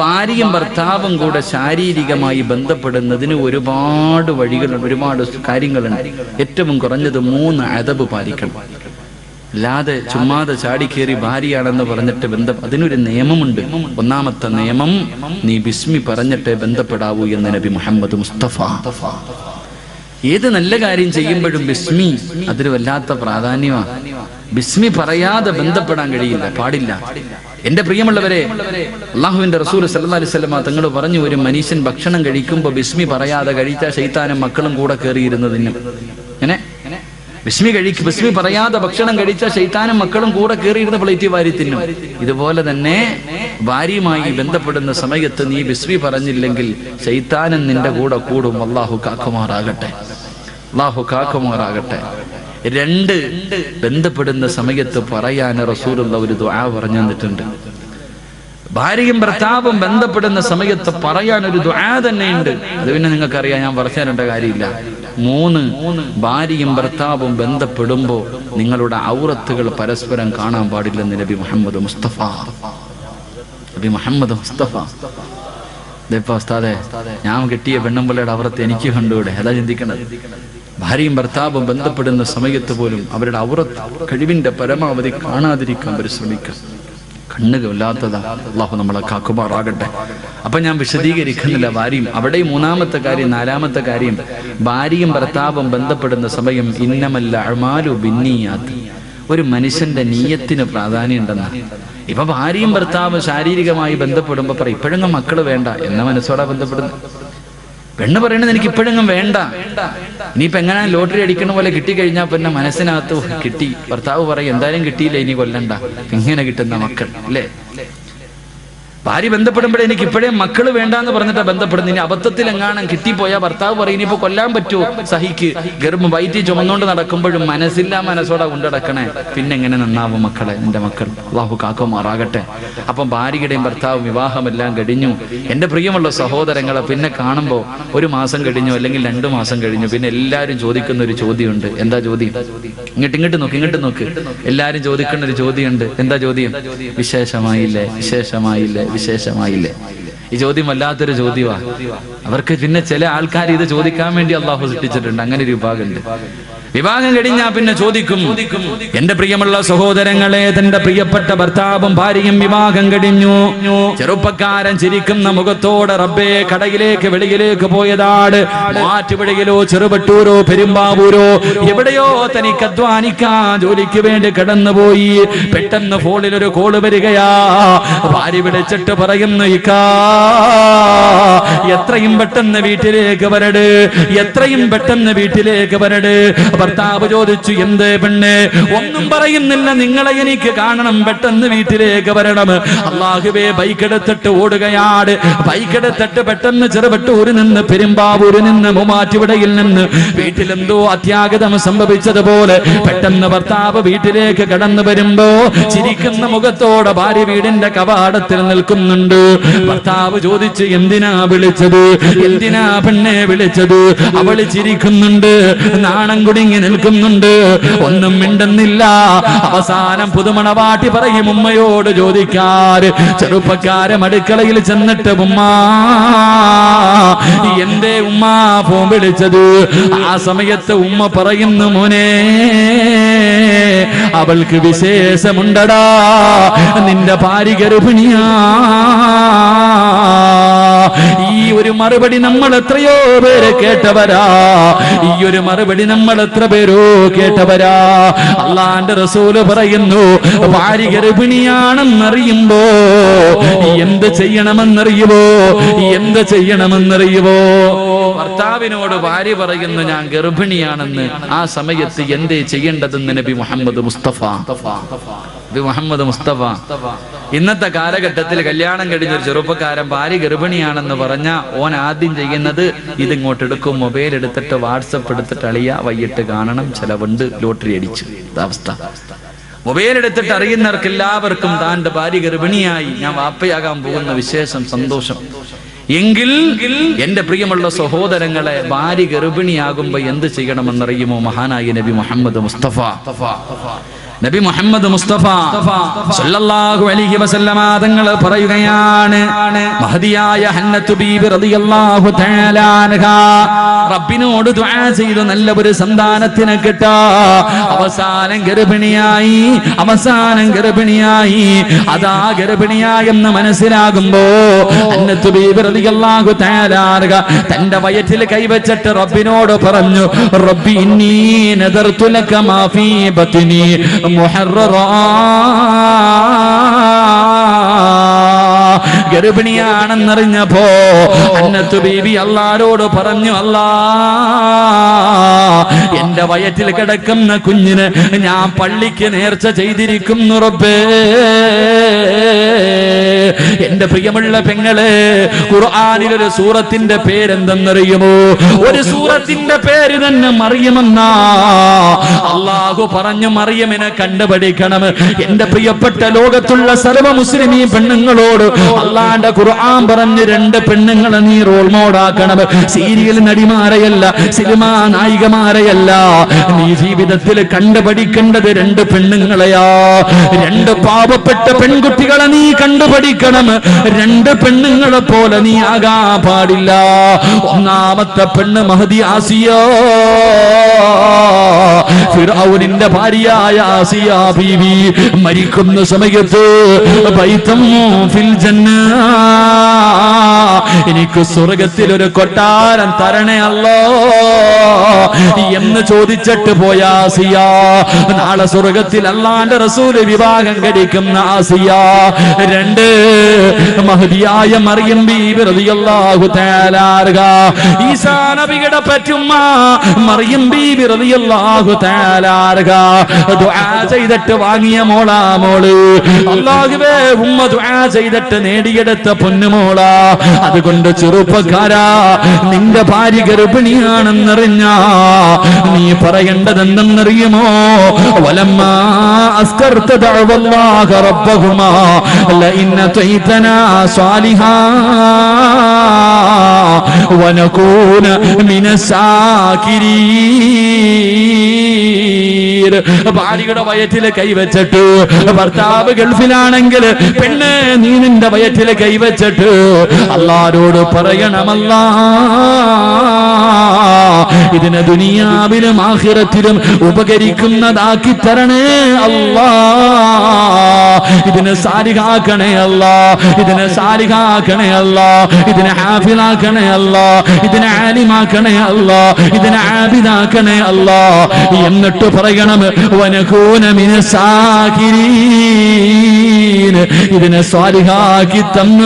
ഭാര്യയും ഭർത്താവും കൂടെ ശാരീരികമായി ബന്ധപ്പെടുന്നതിന് ഒരുപാട് വഴികളുണ്ട് ഒരുപാട് കാര്യങ്ങളുണ്ട്. ഏറ്റവും കുറഞ്ഞത് മൂന്ന് അതബ് പാലിക്കണം. അല്ലാതെ ചുമ്മാതെ ചാടിക്കേറി ഭാര്യയാണെന്ന് പറഞ്ഞിട്ട് ബന്ധം അതിനൊരു നിയമമുണ്ട്. ഒന്നാമത്തെ നിയമം നീ ബിസ്മി പറഞ്ഞിട്ട് ബന്ധപ്പെടാവൂ എന്ന് നബി മുഹമ്മദ് മുസ്തഫ. ഏത് നല്ല കാര്യം ചെയ്യുമ്പോഴും ബിസ്മി അതൊരു വല്ലാത്ത പ്രാധാന്യമാണ് ബിസ്മി പറയാതെ ബന്ധപ്പെടാൻ കഴിയില്ല പാടില്ല. എന്റെ പ്രിയമുള്ളവരെ അള്ളാഹുവിന്റെ റസൂൽ സല്ലാ അലൈഹി സ്വലമ തങ്ങൾ പറഞ്ഞു ഒരു മനുഷ്യൻ ഭക്ഷണം കഴിക്കുമ്പോൾ ബിസ്മി പറയാതെ കഴിച്ച ശൈത്താനും മക്കളും കൂടെ കയറിയിരുന്നതിന് അങ്ങനെ ബിസ്മി കഴിക്കും ബിസ്മി പറയാതെ ഭക്ഷണം കഴിച്ച ശൈത്താനും മക്കളും കൂടെ കയറിയിരുന്ന പ്ലേറ്റ് വാരി തിന്നും. ഇതുപോലെ തന്നെ ഭാര്യയുമായി ബന്ധപ്പെടുന്ന സമയത്ത് നീ ബിസ്മി പറഞ്ഞില്ലെങ്കിൽ ശൈത്താനും നിന്റെ കൂടെ കൂടും. അള്ളാഹു കാക്കുമാറാകട്ടെ. അള്ളാഹു കാക്കുമാറാകട്ടെ. രണ്ട് ബന്ധപ്പെടുന്ന സമയത്ത് പറയാൻ റസൂലുള്ള ഒരു ദുആ പറഞ്ഞു തന്നിട്ടുണ്ട്. ഭാര്യയും ഭർത്താവും ബന്ധപ്പെടുന്ന സമയത്ത് പറയാൻ ഒരു ദുആ തന്നെയുണ്ട്. അത് പിന്നെ നിങ്ങൾക്കറിയാം ഞാൻ പറഞ്ഞു കാര്യമില്ല. മൂന്ന് ഭാര്യയും ഭർത്താവും ബന്ധപ്പെടുമ്പോൾ നിങ്ങളുടെ ഔറത്തുകൾ പരസ്പരം കാണാൻ പാടില്ലെന്ന് നബി മുഹമ്മദ് മുസ്തഫ. നബി മുഹമ്മദ് മുസ്തഫ. ഇതിപ്പോ ഉസ്താദെ ഞാൻ കിട്ടിയ പെണ്ണുമ്പിള്ളയുടെ ഔറത്ത് എനിക്ക് കണ്ടുകൂടെ? അതാ ചിന്തിക്കേണ്ടത് ഭാര്യയും ഭർത്താവും ബന്ധപ്പെടുന്ന സമയത്ത് പോലും അവരുടെ ഔറത്ത് കഴിവിന്റെ പരമാവധി കാണാതിരിക്കാൻ പരിശ്രമിക്കുക കണ്ണുകളില്ലാത്തതാ അള്ളാഹു നമ്മളെ കാക്കുമാറാകട്ടെ. അപ്പൊ ഞാൻ വിശദീകരിക്കുന്നില്ല ഭാര്യയും. അവിടെ മൂന്നാമത്തെ കാര്യം നാലാമത്തെ കാര്യം. ഭാര്യയും ഭർത്താവും ബന്ധപ്പെടുന്ന സമയം ഇന്നമല്ല അഴമാലു ഭിന്നിയാത്ത് ഒരു മനുഷ്യന്റെ നീയത്തിന് പ്രാധാന്യം ഉണ്ടെന്ന്. ഇപ്പൊ ഭാര്യയും ഭർത്താവും ശാരീരികമായി ബന്ധപ്പെടുമ്പോ പറയും ഇപ്പോഴെങ്ങും മക്കൾ വേണ്ട എന്ന മനസ്സോടാ ബന്ധപ്പെടുന്നത്. പെണ്ണ് പറയണത് എനിക്ക് ഇപ്പോഴെങ്ങും വേണ്ട. ഇനിയിപ്പോ എങ്ങനെ ലോട്ടറി അടിക്കണ പോലെ കിട്ടിക്കഴിഞ്ഞാൽ പിന്നെ മനസ്സിനകത്ത് കിട്ടി. ഭർത്താവ് പറയും എന്തായാലും കിട്ടിയില്ല ഇനി കൊല്ലണ്ട. ഇങ്ങനെ കിട്ടുന്ന മക്കൾ അല്ലേ? ഭാര്യ ബന്ധപ്പെടുമ്പോഴേ എനിക്ക് ഇപ്പോഴേ മക്കൾ വേണ്ടാന്ന് പറഞ്ഞിട്ടാ ബന്ധപ്പെടുന്നത്. ഇനി അബദ്ധത്തിൽ എങ്ങാനും കിട്ടിപ്പോയാ ഭർത്താവ് പറയും ഇനിയിപ്പോ കൊല്ലാൻ പറ്റുമോ? സഹിക്ക്. ഗർഭം വയറ്റി ചുമന്നുകൊണ്ട് നടക്കുമ്പോഴും മനസ്സില്ല മനസ്സോടെ കൊണ്ടടക്കണേ. പിന്നെ എങ്ങനെ നന്നാവും മക്കളെ എന്റെ മക്കൾ? അള്ളാഹു കാക്കുമാറാകട്ടെ. അപ്പം ഭാര്യയുടെയും ഭർത്താവും വിവാഹമെല്ലാം കഴിഞ്ഞു. എന്റെ പ്രിയമുള്ള സഹോദരങ്ങളെ പിന്നെ കാണുമ്പോൾ ഒരു മാസം കഴിഞ്ഞു അല്ലെങ്കിൽ രണ്ടു മാസം കഴിഞ്ഞു പിന്നെ എല്ലാവരും ചോദിക്കുന്ന ഒരു ചോദ്യമുണ്ട്. എന്താ ചോദ്യം? ഇങ്ങോട്ട് ഇങ്ങോട്ട് നോക്ക് ഇങ്ങോട്ട് നോക്ക്. എല്ലാവരും ചോദിക്കുന്ന ഒരു ചോദ്യമുണ്ട്. എന്താ ചോദ്യം? വിശേഷമായില്ലേ? വിശേഷമായില്ലേ? വിശേഷമായില്ലേ? ഈ ചോദ്യം വല്ലാത്തൊരു ചോദ്യമാ. അവർക്ക് പിന്നെ ചില ആൾക്കാർ ഇത് ചോദിക്കാൻ വേണ്ടി അള്ളാഹു സൃഷ്ടിച്ചിട്ടുണ്ട്. അങ്ങനെ ഒരു വിഭാഗമുണ്ട്. വിവാഹം കഴിഞ്ഞാ പിന്നെ ചോദിക്കും എന്റെ പ്രിയമുള്ള സഹോദരങ്ങളെ തന്റെ പ്രിയപ്പെട്ട ഭർത്താവും ഭാര്യയും വിവാഹം കഴിഞ്ഞു. ചെറുപ്പക്കാരൻ ചിരിക്കുന്ന മുഖത്തോടെ റബ്ബേ കടയിലേക്ക് വെളിയിലേക്ക് പോയതാട്. മാറ്റുപുഴയിലോ ചെറുപട്ടൂരോ പെരുമ്പാവൂരോ എവിടെയോ തനിക്ക് അധ്വാനിക്കാൻ ജോലിക്ക് വേണ്ടി കടന്നുപോയി. പെട്ടെന്ന് ഫോണിൽ ഒരു കോൾ വരികയാ. ഭാര്യ വിളിച്ചിട്ട് പറയുന്നു ഇക്കാ എത്രയും പെട്ടെന്ന് വീട്ടിലേക്ക് വരട് എത്രയും പെട്ടെന്ന് വീട്ടിലേക്ക് വരട്. ഭർത്താവ് ചോദിച്ചു എന്ത് പെണ്ണ്? ഒന്നും പറയുന്നില്ല. നിങ്ങളെ എനിക്ക് കാണണം. പെട്ടെന്ന് വീട്ടിലേക്ക് വരണം. അള്ളാഹുവേ ബൈക്ക് എടുത്തിട്ട് ഓടുകയാണ് ബൈക്ക് എടുത്തിട്ട് പെട്ടെന്ന് ചെറുപെട്ടൂരിൽ നിന്ന് പെരുമ്പാവൂരിൽ നിന്ന് മുമാറ്റുവിടയിൽ നിന്ന് വീട്ടിലെന്തോ അത്യാഗതം സംഭവിച്ചതുപോലെ പെട്ടെന്ന് ഭർത്താവ് വീട്ടിലേക്ക് കടന്നു വരുമ്പോ ചിരിക്കുന്ന മുഖത്തോടെ ഭാര്യ വീടിന്റെ കവാടത്തിൽ നിൽക്കുന്നുണ്ട്. ഭർത്താവ് ചോദിച്ച് എന്തിനാ വിളിച്ചത്? എന്തിനാ പെണ്ണെ വിളിച്ചത്? അവൾ ചിരിക്കുന്നുണ്ട്. നാണം കുടുങ്ങി നിൽക്കുന്നുണ്ട്. ഒന്നും മിണ്ടുന്നില്ല. അവസാനം പുതുമണവാട്ടി പറയും ഉമ്മയോട് ചോദിക്കാറ്. ചെറുപ്പക്കാരൻ അടുക്കളയിൽ ചെന്നിട്ട് ഉമ്മ എന്റെ ഉമ്മ ഫോൺ വിളിച്ചത്? ആ സമയത്ത് ഉമ്മ പറയുന്നു മോനെ അവൾക്ക് വിശേഷമുണ്ടടാ. നിന്റെ ഭാര്യ ഗർഭിണിയാ. ഈ ഒരു മറുപടി നമ്മൾ എത്രയോ പേര് കേട്ടവരാ. ഈ ഒരു മറുപടി നമ്മൾ എത്ര പേരോ കേട്ടവരാ. അള്ളാന്റെ റസൂൽ പറയുന്നു ഭാര്യ ഗർഭിണിയാണെന്നറിയുമ്പോ എന്ത് ചെയ്യണമെന്നറിയുവോ? എന്ത് ചെയ്യണമെന്നറിയുവോ? ഭർത്താവിനോട് ഭാര്യ പറയുന്നു ഞാൻ ഗർഭിണിയാണെന്ന്. ആ സമയത്ത് എന്തേ ചെയ്യേണ്ടതെന്ന് നബി മുഹമ്മദ് മുസ്തഫ? നബി മുഹമ്മദ് മുസ്തഫ. ഇന്നത്തെ കാലഘട്ടത്തിൽ കല്യാണം കഴിഞ്ഞ ഒരു ചെറുപ്പക്കാരൻ ഭാര്യ ഗർഭിണിയാണെന്ന് പറഞ്ഞ ഓൻ ആദ്യം ചെയ്യുന്നത് ഇതിങ്ങോട്ട് എടുക്കും മൊബൈൽ എടുത്തിട്ട് വാട്സപ്പ് എടുത്തിട്ട് അളിയ വൈകിട്ട് കാണണം ചെലവുണ്ട് ലോട്ടറി അടിച്ചു. അവസ്ഥ. മൊബൈൽ എടുത്തിട്ട് അറിയുന്നവർക്ക് എല്ലാവർക്കും താന്റെ ഭാര്യ ഗർഭിണിയായി ഞാൻ വാപ്പയാകാൻ പോകുന്ന വിശേഷം സന്തോഷം. എങ്കിൽ എന്റെ പ്രിയമുള്ള സഹോദരങ്ങളെ ഭാര്യ ഗർഭിണിയാകുമ്പോ എന്ത് ചെയ്യണമെന്നറിയുമോ മഹാനായ നബി മുഹമ്മദ് മുസ്തഫ? നബി മുഹമ്മദ് മുസ്തഫ സല്ലല്ലാഹു അലൈഹി വസല്ലമ തങ്ങൾ പറയുകയാണ് മഹദിയായ ഹന്നത്തു ബീബി റളിയല്ലാഹു തആല അൻഹ റബ്ബിനോട് ദുആ ചെയ്തു നല്ല ഒരു സന്താനത്തിനെ കിട്ടാ. അവസാനം ഗർഭിണിയായി അവസാനം ഗർഭിണിയായി അതാ ഗർഭിണിയായെന്ന് മനസ്സിലാകുമ്പോ ഹന്നത്തു ബീബി റളിയല്ലാഹു തആല അൻഹ തന്റെ വയറ്റിൽ കൈവച്ചിട്ട് റബ്ബിനോട് പറഞ്ഞു റബ്ബി ഇന്നീ നദർതു ലക മാ ഫീ ബത്നി മുഹററാ. ഗർഭിണിയാണെന്നറിഞ്ഞപ്പോ അന്നത്തു ബീബി അള്ളാരോട് പറഞ്ഞു അല്ല എന്റെ വയറ്റിൽ കിടക്കുന്ന കുഞ്ഞിന് ഞാൻ പള്ളിക്ക് നേർച്ച ചെയ്തിരിക്കുന്നു റബ്ബേ. എന്റെ പ്രിയമുള്ള പെങ്ങൾ ഖുർആാനിൽ ഒരു സൂറത്തിന്റെ പേരെന്തെന്നറിയുമോ? ഒരു സൂറത്തിന്റെ പേര് തന്നെ മറിയമെന്നാ. അള്ളാഹു പറഞ്ഞു മറിയമിനെ കണ്ടുപഠിക്കണം. എന്റെ പ്രിയപ്പെട്ട ലോകത്തുള്ള സർവ മുസ്ലിം ഈ പെണ്ണുങ്ങളോട് അള്ളാന്റെ ഖുർആൻ പറഞ്ഞു രണ്ട് പെണ്ണുങ്ങളെ നീ റോൾ മോഡാക്കണം. സീരിയൽ നടിമാരെയല്ല സിനിമാ നായികമാരെയല്ല. നീ ജീവിതത്തിൽ കണ്ടുപഠിക്കേണ്ടത് രണ്ട് പെണ്ണുങ്ങളെയാ. രണ്ട് പാവപ്പെട്ട പെൺകുട്ടികളെ നീ കണ്ടുപഠിക്കണം. രണ്ട് പെണ്ണുങ്ങളെ പോലെ നീ ആകാ പാടില്ല. ഒന്നാമത്തെ പെണ്ണ് മഹദി ആസിയോ. ഫിറൗനിന്റെ ഭാര്യയായ ആസിയ ബീവി മരിക്കുന്ന സമയത്ത് ഫിൽ എനിക്ക് സ്വർഗത്തിൽ ഒരു കൊട്ടാരം തരണേ അല്ലോ എന്ന് ചോദിച്ചിട്ട് പോയ ആസിയ നാളെ സ്വർഗത്തിൽ അല്ലാണ്ട് റസൂൽ വിവാഹം കഴിക്കുന്ന ആസിയ രണ്ട് മഹതിയായ മറിയം ബീബി ഈസാ പറ്റുമ്മ മറിയം ബീബി റളിയല്ലാഹു ദുആ ചെയ്തിട്ട് വാങ്ങിയ മോളാ മോൾ. അല്ലാഹുവേ ഉമ്മ ദുആ ചെയ്തിട്ട് നേടിയെടുത്ത പൊന്നുമോള അതുകൊണ്ട് ചെറുപ്പക്കാരാ നിന്റെ ഭാര്യ ഗർഭിണിയാണെന്നറിഞ്ഞ നീ പറയേണ്ടതെന്തെന്നറിയുമോ? വലമ്മ അസ്കർത്ത ദഅവല്ലാഹ റബ്ബഹുമാ. ലഇൻ أعطيتنا صالحا ونكون من الساكرين ഭാര്യയുടെ വയറ്റിൽ കൈവച്ചിട്ട്. ഭർത്താവ് ഗൾഫിലാണെങ്കിൽ പെണ്ണ് നീ നിന്റെ വയറ്റിൽ കൈവച്ചിട്ട്. അല്ലാരോട് പറയണമല്ല. ഇതിനെ ദുനിയാവിലും ആഹിറത്തിലും ഉപകരിക്കുന്നതാക്കി തരണേ അല്ലാ. ഇതിനെ സാരികാക്കണേ അല്ല. ഇതിനെ സാരികാക്കണേ അല്ല. ഇതിനെ ഹാഫിലാക്കണേ അല്ല. ഇതിനെ ആലിമാക്കണേ അല്ല. ഇതിനെ ആബിദാക്കണേ അല്ല. എന്നിട്ട് പറയണം ഇതിനെ സ്വാലിഹാക്കി തന്ന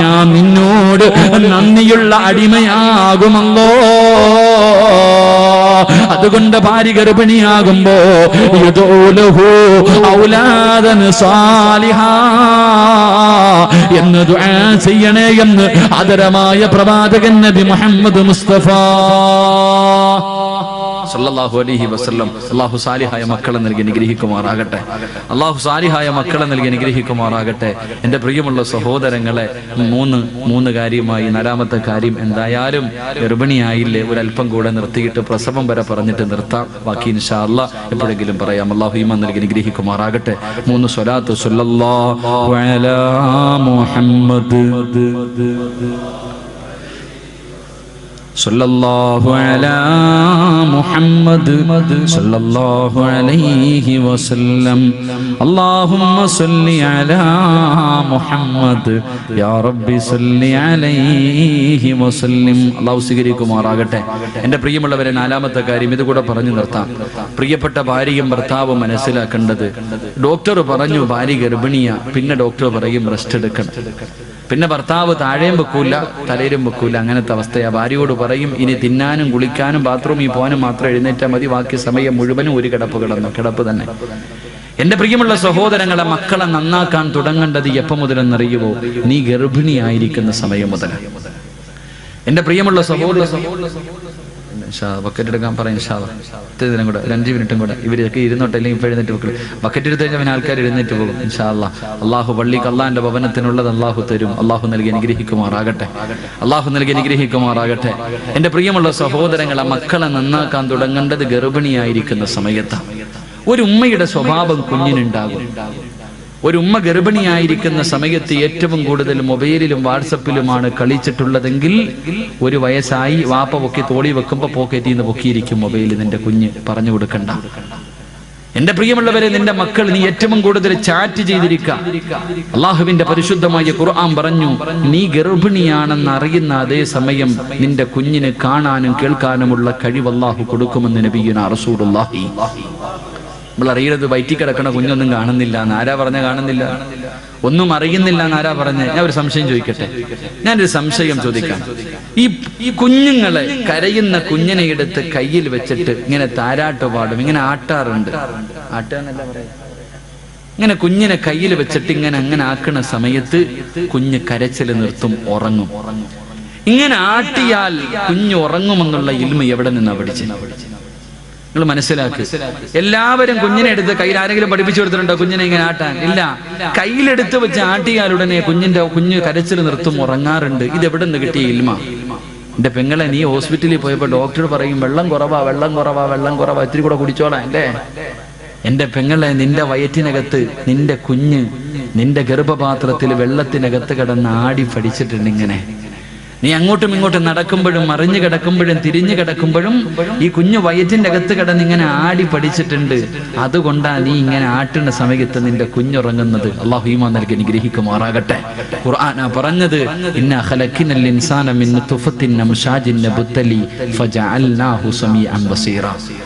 ഞാൻ നിന്നോട് നന്ദിയുള്ള അടിമയാകുമല്ലോ. അതുകൊണ്ട് ഭാര്യ ഗർഭിണിയാകുമ്പോ എന്ന് ചെയ്യണേ എന്ന് ആദരമായ പ്രവാചകൻ നബി മുഹമ്മദ് മുസ്തഫ. സല്ലല്ലാഹു അലൈഹി വസല്ലം. അള്ളാഹു സാലിഹായ മക്കളെ നൽകി അനുഗ്രഹിക്കുമാറാകട്ടെ. അള്ളാഹു സാലിഹായ മക്കളെ നൽകി അനുഗ്രഹിക്കുമാറാകട്ടെ. എന്റെ പ്രിയമുള്ള സഹോദരങ്ങളെ മൂന്ന് മൂന്ന് കാര്യമായി നാലാമത്തെ കാര്യം എന്തായാലും ഗർഭിണിയായില്ലേ ഒരല്പം കൂടെ നിർത്തിയിട്ട് പ്രസവം വരെ പറഞ്ഞിട്ട് നിർത്താം. ബാക്കി ഇൻഷാ അല്ലാ എപ്പോഴെങ്കിലും പറയാം. അള്ളാഹു ഈമാൻ നൽകി അനുഗ്രഹിക്കുമാറാകട്ടെ. മൂന്ന് സ്വലാത്ത് അലാ മുഹമ്മദ്. صلى الله على محمد صلى الله عليه وسلم اللهم صل على محمد يا رب صل عليه وسلم അള്ളാഹു സ്വീകരിക്കുമാറാകട്ടെ എൻ്റെ പ്രിയമുള്ളവരെ നാലാമത്തെ കാര്യം ഇത് കൂടെ പറഞ്ഞു നിർത്താം പ്രിയപ്പെട്ട ഭാര്യയും ഭർത്താവും മനസ്സിലാക്കേണ്ടത് ഡോക്ടർ പറഞ്ഞു ഭാര്യ ഗർഭിണിയ പിന്നെ ഡോക്ടർ പറയും റെസ്റ്റ് എടുക്കണം പിന്നെ ഭർത്താവ് താഴെയും വെക്കൂല തലയിലും വെക്കൂല. അങ്ങനത്തെ അവസ്ഥയാ. ഭാര്യയോട് പറയും ഇനി തിന്നാനും കുളിക്കാനും ബാത്റൂമിൽ പോകാനും മാത്രം എഴുന്നേറ്റാൽ മതി. ബാക്കി സമയം മുഴുവനും ഒരു കിടപ്പ് കിടന്നു. കിടപ്പ് തന്നെ. എന്റെ പ്രിയമുള്ള സഹോദരങ്ങളെ മക്കളെ നന്നാക്കാൻ തുടങ്ങേണ്ടത് എപ്പം മുതലെന്നറിയുമോ നീ ഗർഭിണിയായിരിക്കുന്ന സമയം മുതൽ എന്റെ പ്രിയമുള്ള സഹോദര ബക്കറ്റ് എടുക്കാൻ പറയും ഇത്ര ദിനം കൂടെ അഞ്ച് മിനിറ്റും കൂടെ. ഇവരൊക്കെ ഇരുന്നോട്ടെ അല്ലെങ്കിൽ ഇപ്പൊ എഴുന്നേറ്റ് വെക്കും ബക്കറ്റ് എടുത്ത് കഴിഞ്ഞാൽ ആൾക്കാർ എഴുന്നേറ്റ് പോകും ഇൻഷാല്ല അള്ളാഹു പള്ളിക്ക് അള്ളാഹിന്റെ ഭവനത്തിനുള്ളത് അള്ളാഹു തരും. അള്ളാഹു നൽകി അനുഗ്രഹിക്കുമാറാകട്ടെ. അള്ളാഹു നൽകി അനുഗ്രഹിക്കുമാറാകട്ടെ. എന്റെ പ്രിയമുള്ള സഹോദരങ്ങളെ മക്കളെ നന്നാക്കാൻ തുടങ്ങേണ്ടത് ഗർഭിണിയായിരിക്കുന്ന സമയത്താണ് ഒരു ഉമ്മയുടെ സ്വഭാവം കുഞ്ഞിനുണ്ടാകും. ഒരു ഉമ്മ ഗർഭിണിയായിരിക്കുന്ന സമയത്ത് ഏറ്റവും കൂടുതൽ മൊബൈലിലും വാട്സപ്പിലുമാണ് കളിച്ചിട്ടുള്ളതെങ്കിൽ ഒരു വയസ്സായി വാപ്പ പൊക്കി തോളി വെക്കുമ്പോ പോക്കറ്റിൽ നിന്ന് പൊക്കിയിരിക്കും മൊബൈൽ നിന്റെ കുഞ്ഞ്. പറഞ്ഞു കൊടുക്കണ്ട. എന്റെ പ്രിയമുള്ളവരെ നിന്റെ മക്കൾ നീ ഏറ്റവും കൂടുതൽ ചാറ്റ് ചെയ്തിരിക്കുക അള്ളാഹുവിന്റെ പരിശുദ്ധമായ ഖുർആൻ പറഞ്ഞു നീ ഗർഭിണിയാണെന്ന് അറിയുന്ന അതേ സമയം നിന്റെ കുഞ്ഞിന് കാണാനും കേൾക്കാനുമുള്ള കഴിവ് അള്ളാഹു കൊടുക്കുമെന്ന് നബിയുന റസൂലുള്ളാഹി. നമ്മൾ അറിയരുത് വയറ്റി കിടക്കണ കുഞ്ഞൊന്നും കാണുന്നില്ല എന്ന് ആരാ പറഞ്ഞ കാണുന്നില്ല? ഒന്നും അറിയുന്നില്ല എന്ന് ആരാ പറഞ്ഞ? ഞാൻ ഒരു സംശയം ചോദിക്കട്ടെ? ഞാൻ ഒരു സംശയം ചോദിക്കാം. ഈ ഈ കുഞ്ഞുങ്ങളെ കരയുന്ന കുഞ്ഞിനെ എടുത്ത് കയ്യിൽ വെച്ചിട്ട് ഇങ്ങനെ താരാട്ട് പാടും ഇങ്ങനെ ആട്ടാറുണ്ട്. ഇങ്ങനെ കുഞ്ഞിനെ കയ്യിൽ വെച്ചിട്ട് ഇങ്ങനെ അങ്ങനെ ആക്കുന്ന സമയത്ത് കുഞ്ഞ് കരച്ചിൽ നിർത്തും ഉറങ്ങും. ഇങ്ങനെ ആട്ടിയാൽ കുഞ്ഞ് ഉറങ്ങുമെന്നുള്ള ഇൽമ എവിടെ നിന്നാ പഠിച്ചു? നിങ്ങൾ മനസ്സിലാക്കി. എല്ലാവരും കുഞ്ഞിനെ എടുത്ത് കയ്യിൽ ആരെങ്കിലും പഠിപ്പിച്ചു കൊടുത്തിട്ടുണ്ടോ? കുഞ്ഞിനെ ഇങ്ങനെ ആട്ടാൻ? ഇല്ല. കയ്യിലെടുത്ത് വെച്ച് ആട്ടിയാൽ ഉടനെ കുഞ്ഞിന്റെ കുഞ്ഞ് കരച്ചിൽ നിർത്തും ഉറങ്ങാറുണ്ട്. ഇത് എവിടെ നിന്ന് കിട്ടിയ ഇൽമ? എന്റെ പെങ്ങളെ നീ ഹോസ്പിറ്റലിൽ പോയപ്പോ ഡോക്ടർ പറയും വെള്ളം കുറവാ വെള്ളം കുറവാ വെള്ളം കുറവാ ഇത്തിരി കൂടെ കുടിച്ചോളാം. അല്ലേ? എന്റെ പെങ്ങളെ നിന്റെ വയറ്റിനകത്ത് നിന്റെ കുഞ്ഞ് നിന്റെ ഗർഭപാത്രത്തിൽ വെള്ളത്തിനകത്ത് കിടന്ന് ആടി പഠിച്ചിട്ടുണ്ട് ഇങ്ങനെ. നീ അങ്ങോട്ടും ഇങ്ങോട്ടും നടക്കുമ്പോഴും മറിഞ്ഞു കിടക്കുമ്പോഴും തിരിഞ്ഞു കിടക്കുമ്പോഴും ഈ കുഞ്ഞു വയറ്റിന്റെ അകത്ത് കിടന്ന് ഇങ്ങനെ ആടി പഠിച്ചിട്ടുണ്ട്. അതുകൊണ്ടാ നീ ഇങ്ങനെ ആട്ടുന്ന സമയത്ത് നിന്റെ കുഞ്ഞുറങ്ങുന്നത്. അള്ളാഹു ഈമാ നൽകി അനുഗ്രഹിക്കുമാറാകട്ടെ. ഖുർആന പറഞ്ഞത് ഇന്ന ഖലഖിനൽ ഇൻസാന മിൻ തുഫത്തിൻ സമീഅൻ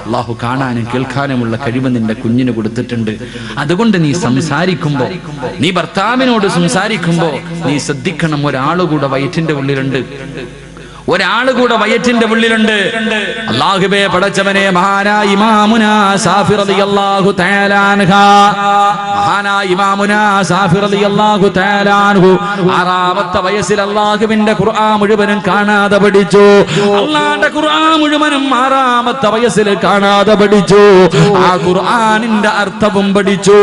അള്ളാഹു കാണാനും കേൾക്കാനുമുള്ള കഴിവ് നിന്റെ കുഞ്ഞിന് കൊടുത്തിട്ടുണ്ട്. അതുകൊണ്ട് നീ സംസാരിക്കുമ്പോ നീ ഭർത്താവിനോട് സംസാരിക്കുമ്പോ നീ ശ്രദ്ധിക്കണം ഒരാളുകൂടെ വയറ്റിന്റെ ഉള്ളിലുണ്ട്. இரண்டு. ഒരാൾ കൂടെ വയറ്റിന്റെ ഉള്ളിലുണ്ട് അള്ളാഹുബേ പടച്ചവനെ മഹാനായ ഇമാമുന സാഫിർ തആല അൻഹ. മഹാനായ ഇമാമുന സാഫിർ തആല അൻഹു. ആറാമത്തെ വയസ്സിൽ അള്ളാഹുവിന്റെ ഖുർആൻ മുഴുവനും കാണാതെ പഠിച്ചു. അള്ളാഹുവിന്റെ ഖുർആൻ മുഴുവനും ആറാമത്തെ വയസ്സിൽ കാണാതെ പഠിച്ചു. ആ ഖുർആനിന്റെ അർത്ഥവും പഠിച്ചു.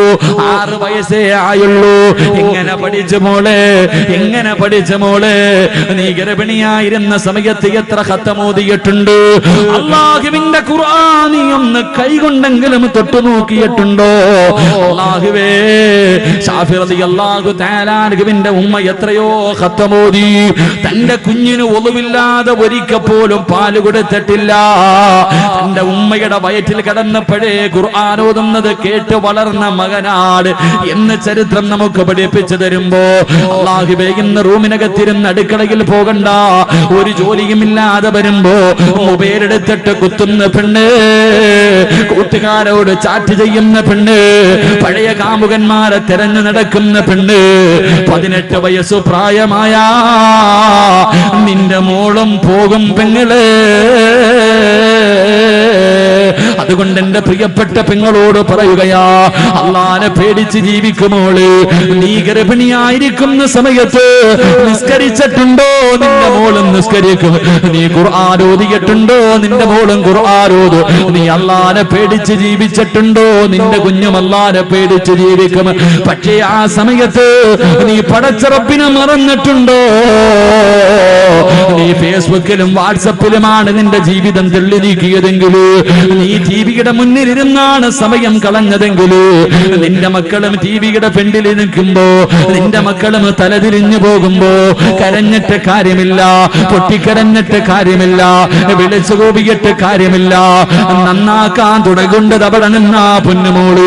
ആറ് വയസ്സേ ആയുള്ളൂ. ഇങ്ങനെ പഠിച്ചു മോളെ ഇങ്ങനെ പഠിച്ചു മോളെ നീ ഗർഭിണിയായിരുന്ന സമയത്ത് എത്ര ഹത്തമോദിയിട്ടുണ്ട് അള്ളാഹുവിന്റെ ഖുർആാനി ഒന്ന് കൈകൊണ്ടെങ്കിലും തൊട്ടു നോക്കിയിട്ടുണ്ടോ? അള്ളാഹുവേ ഷാഫി റളിയല്ലാഹു താലാനുവിന്റെ ഉമ്മ എത്രയോ ഹത്തമോദി തന്റെ കുഞ്ഞിന് ഒളിവില്ലാതെ ഒരിക്കൽ പോലും പാൽ കൊടുത്തിട്ടില്ല. തന്റെ ഉമ്മയുടെ വയറ്റിൽ കിടന്നപ്പോഴേ ഖുർആാനോതുന്നത് കേട്ട് വളർന്ന മകനാട് എന്ന് ചരിത്രം നമുക്ക് പഠിപ്പിച്ചു തരുമ്പോ അള്ളാഹുബേ ഇന്ന് റൂമിനകത്തിരുന്ന് അടുക്കളയിൽ പോകണ്ട. ഒരു ജോലിയുമില്ലാതെ വരുമ്പോ മൊബൈലെടുത്തിട്ട് കുത്തുന്ന പെണ്ണ് കൂട്ടുകാരോട് ചാറ്റ് ചെയ്യുന്ന പെണ്ണ് പഴയ കാമുകന്മാരെ തെരഞ്ഞു നടക്കുന്ന പെണ്ണ് പതിനെട്ട് വയസ്സു പ്രായമായ നിന്റെ മോളും പോകും പെങ്ങൾ. അതുകൊണ്ട് എന്റെ പ്രിയപ്പെട്ട പെങ്ങളോട് പറയുകയാ അള്ളാനെ പേടിച്ച് ജീവിക്കുമോൾ നീ ഗർഭിണിയായിരിക്കുന്ന സമയത്ത് നിസ്കരിച്ചിട്ടുണ്ടോ? നിന്റെ മോളും നിസ്കരിക്കും. നീ ഖുർആാരോദിയിട്ടുണ്ടോ നിന്റെ മോളും ഖുർആാരോദ് നീ അള്ളാനെ പേടിച്ച് ജീവിച്ചിട്ടുണ്ടോ? നിന്റെ കുഞ്ഞും അള്ളാനെ പേടിച്ച് ജീവിക്കും. പക്ഷേ ആ സമയത്ത് നീ പടച്ചറപ്പിനെ മറന്നിട്ടുണ്ടോ? നീ ഫേസ്ബുക്കിലും വാട്സപ്പിലുമാണ് നിന്റെ ജീവിതം തെള്ളി നീക്കിയതെങ്കിൽ നീ ടിവിയുടെ മുന്നിലിരുന്നാണ് സമയം കളഞ്ഞതെങ്കിൽ നിന്റെ മക്കളും ടിവിയുടെ പെണ്ടിൽ നിൽക്കുമ്പോ നിന്റെ മക്കളും തലതിരിഞ്ഞു പോകുമ്പോ കരഞ്ഞിട്ട് കാര്യമില്ല പൊട്ടിക്കരഞ്ഞിട്ട് കാര്യമില്ല വിളിച്ചു കോപിയിട്ട് കാര്യമില്ല. നന്നാക്കാൻ തുടകൊണ്ട് അവിടെ നിന്നാ പൊന്നുമോൾ.